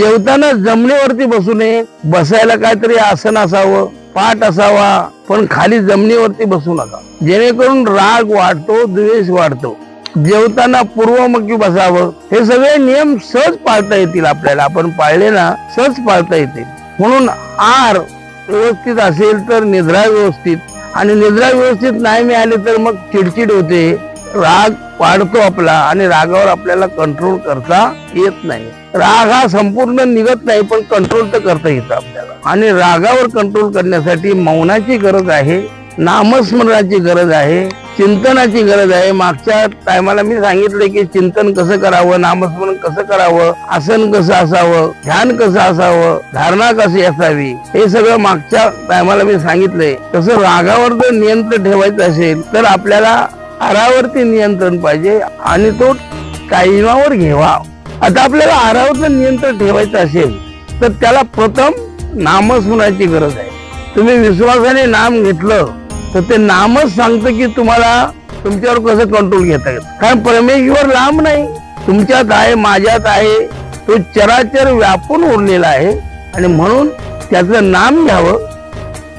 जेवताना जमिनीवरती बसू नये. बसायला काहीतरी आसन असावं पाठ असावा पण खाली जमिनीवरती बसू नका. जेणेकरून राग वाढतो द्वेष वाढतो. जेवताना पूर्वमुखी बसावं. हे सगळे नियम सहज पाळता येतील आपल्याला. आपण पाळले ना सहज पाळता येतील. म्हणून आर व्यवस्थित असेल तर निद्रा व्यवस्थित. आणि निद्रा व्यवस्थित नाही मिळाली तर मग चिडचिड होते. राग वाढतो आपला आणि रागावर आपल्याला कंट्रोल करता येत नाही. राग हा संपूर्ण निघत नाही पण कंट्रोल तर करता येतं आपल्याला. आणि रागावर कंट्रोल करण्यासाठी मौनाची गरज आहे नामस्मरणाची गरज आहे चिंतनाची गरज आहे. मागच्या टायमाला मी सांगितलं की चिंतन कसं करावं नामस्मरण कसं करावं आसन कसं असावं ध्यान कसं असावं धारणा कशी असावी हे सगळं मागच्या टायमाला मी सांगितलंय. तसं रागावर जर नियंत्रण ठेवायचं असेल तर आपल्याला आरावरती नियंत्रण पाहिजे आणि तो टाइमावर घ्यावा आता आपल्याला आरावरचं नियंत्रण ठेवायचं असेल तर त्याला प्रथम नामस्मरणाची गरज आहे. तुम्ही विश्वासाने नाम घेतलं तर ते नामच सांगतं की तुम्हाला तुमच्यावर कसं कंट्रोल घेता येईल कारण परमेश्वर लांब नाही. तुमच्यात आहे माझ्यात आहे. तो चराचर व्यापून उरलेला आहे. आणि म्हणून त्याचं नाम घ्यावं.